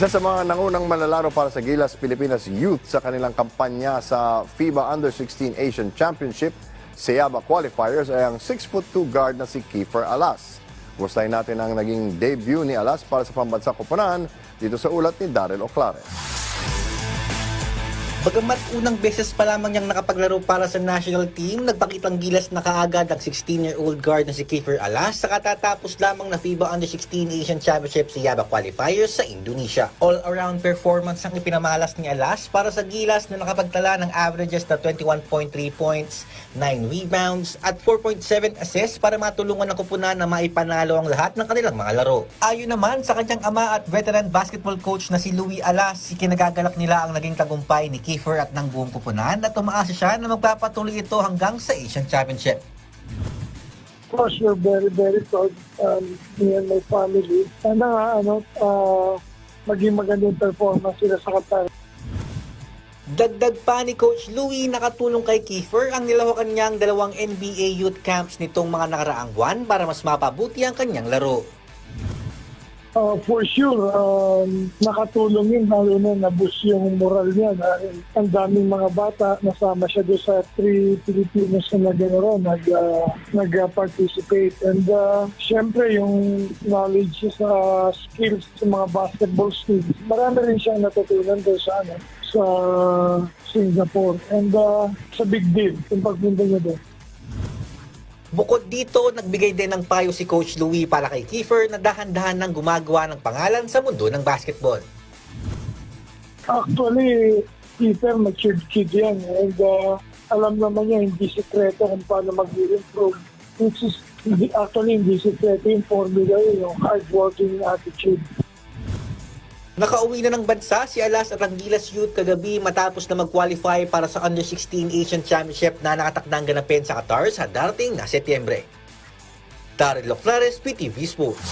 Isa sa mga nangunang manlalaro para sa Gilas Pilipinas Youth sa kanilang kampanya sa FIBA Under-16 Asian Championship Seyaba Qualifiers ay ang 6'2 guard na si Kiefer Alas. Gustahin natin ang naging debut ni Alas para sa pambansang koponan dito sa ulat ni Daryl Oclares. Bagamat unang beses pa lamang niyang nakapaglaro para sa national team, nagpakitang gilas na kaagad ang 16-year-old guard na si Kiefer Alas sa katatapos lamang na FIBA Under-16 Asian Championship sa Yaba Qualifiers sa Indonesia. All-around performance ang ipinamalas ni Alas para sa gilas na nakapagtala ng averages na 21.3 points, 9 rebounds at 4.7 assists para matulungan ng kupunan na maipanalo ang lahat ng kanilang mga laro. Ayon naman sa kanyang ama at veteran basketball coach na si Louis Alas, ikinagagalak nila ang naging tagumpay ni Kiefer at ng buong kupunan at tumaasa siya na magpapatuloy ito hanggang sa Asian Championship. Of course, we're very, very proud, um, me and my family. Sana nga, ano, uh, maging magandang performance sila sa Qatar. Dagdag pa ni Coach Louis, nakatulong kay Kiefer ang nilawakan niyang dalawang NBA youth camps nitong mga nakaraang buwan para mas mapabuti ang kanyang laro. Uh, for sure, um, nakatulong yun, lalo na nabus yung moral niya. Dahil ang daming mga bata, nasama siya doon sa three Filipinos na nagano nag, uh, nag-participate. And uh, syempre, yung knowledge sa skills, sa mga basketball skills, marami rin siyang natutunan doon sa, ano, sa Singapore. And uh, sa big deal, yung pagpunta niya doon. Bukod dito, nagbigay din ng payo si Coach Louis para kay Kiefer na dahan-dahan nang gumagawa ng pangalan sa mundo ng basketball. Actually, Peter, matured kid yan. And uh, alam naman niya, hindi sikreto kung paano mag-improve. Which is, actually, hindi sikreto yung formula yun, yung hard-working attitude. Nakauwi na ng bansa si Alas at ang Gilas Youth kagabi matapos na mag-qualify para sa Under-16 Asian Championship na nakatakdang ganapin sa Qatar sa darating na Setyembre. Daryl Loclares, PTV Sports.